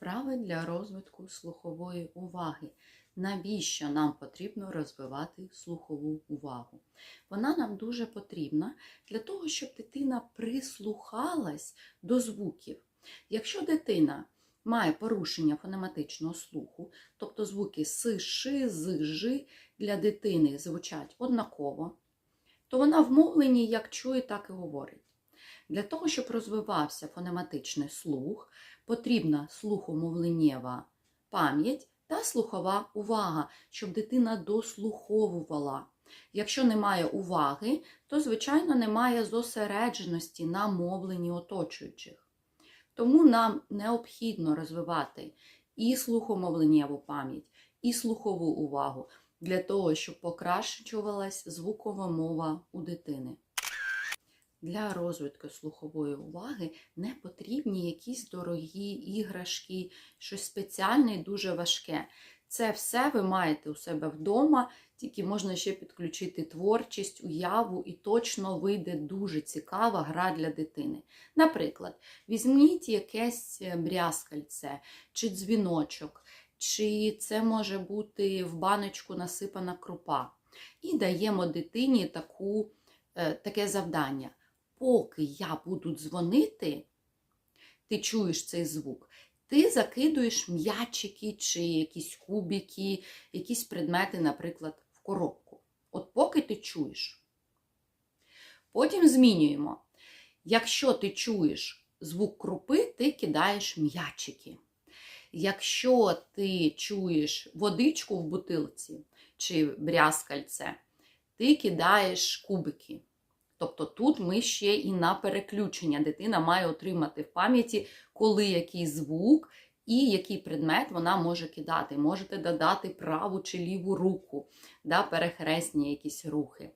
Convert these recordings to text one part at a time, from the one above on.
Вправи для розвитку слухової уваги. Навіщо нам потрібно розвивати слухову увагу? Вона нам дуже потрібна для того, щоб дитина прислухалась до звуків. Якщо дитина має порушення фонематичного слуху, тобто звуки с, ши, для дитини звучать однаково, то вона в мовленні як чує, так і говорить. Для того, щоб розвивався фонематичний слух, потрібна слухомовленнєва пам'ять та слухова увага, щоб дитина дослуховувала. Якщо немає уваги, то, звичайно, немає зосередженості на мовленні оточуючих. Тому нам необхідно розвивати і слухомовленнєву пам'ять, і слухову увагу для того, щоб покращувалась звукова мова у дитини. Для розвитку слухової уваги не потрібні якісь дорогі іграшки, щось спеціальне і дуже важке. Це все ви маєте у себе вдома, тільки можна ще підключити творчість, уяву, і точно вийде дуже цікава гра для дитини. Наприклад, візьміть якесь брязкальце чи дзвіночок, чи це може бути в баночку насипана крупа. І даємо дитині таку, е, таке завдання. Поки я буду дзвонити, ти чуєш цей звук, ти закидуєш м'ячики чи якісь кубики, якісь предмети, наприклад, в коробку. От поки ти чуєш. Потім змінюємо. Якщо ти чуєш звук крупи, ти кидаєш м'ячики. Якщо ти чуєш водичку в бутилці чи брязкальце, ти кидаєш кубики. Тобто тут ми ще і на переключення. Дитина має отримати в пам'яті, коли який звук і який предмет вона може кидати. Можете додати праву чи ліву руку, да, перехресні якісь рухи.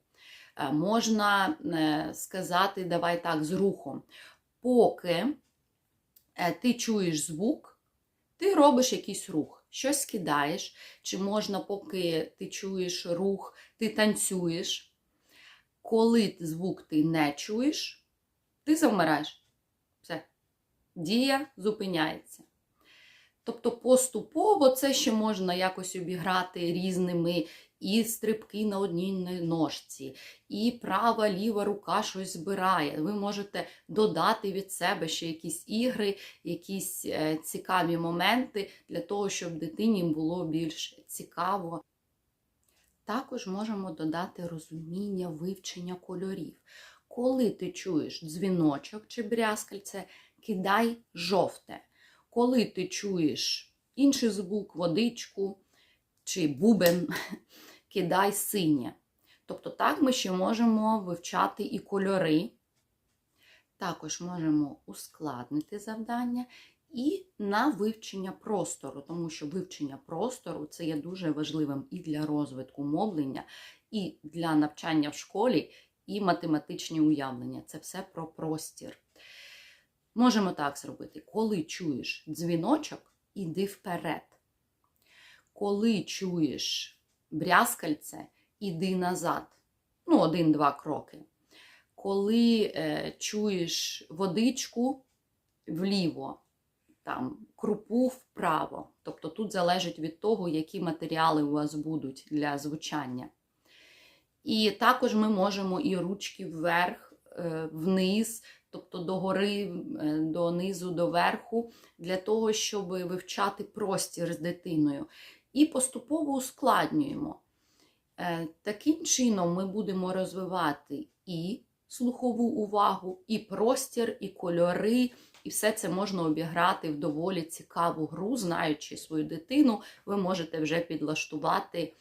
Е, Можна е, сказати, давай так, з рухом. Поки е, ти чуєш звук, ти робиш якийсь рух, щось кидаєш, чи можна, поки ти чуєш рух, ти танцюєш. Коли звук ти не чуєш, ти завмираєш. Все. Дія зупиняється. Тобто поступово це ще можна якось обіграти різними і стрибки на одній ножці, і права, ліва рука щось збирає. Ви можете додати від себе ще якісь ігри, якісь е, цікаві моменти для того, щоб дитині було більш цікаво. Також можемо додати розуміння вивчення кольорів. Коли ти чуєш дзвіночок чи брязкальце, кидай жовте. Коли ти чуєш інший звук, водичку чи бубен, кидай синє. Тобто, так ми ще можемо вивчати і кольори. Також можемо ускладнити завдання і на вивчення простору, тому що вивчення простору це є дуже важливим і для розвитку мовлення, і для навчання в школі, і математичні уявлення. Це все про простір. Можемо так зробити. Коли чуєш дзвіночок, іди вперед. Коли чуєш брязкальце, іди назад. Ну, один-два кроки. Коли е, чуєш водичку вліво, там крупу вправо. Тобто тут залежить від того, які матеріали у вас будуть для звучання. І також ми можемо і ручки вверх, е, вниз, тобто догори, е, донизу, до верху, для того, щоб вивчати простір з дитиною. І поступово ускладнюємо. Е, Таким чином ми будемо розвивати і слухову увагу, і простір, і кольори. І все це можна обіграти в доволі цікаву гру, знаючи свою дитину, ви можете вже підлаштувати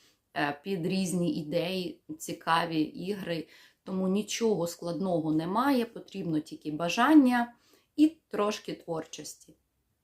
під різні ідеї, цікаві ігри. Тому нічого складного немає, потрібно тільки бажання і трошки творчості.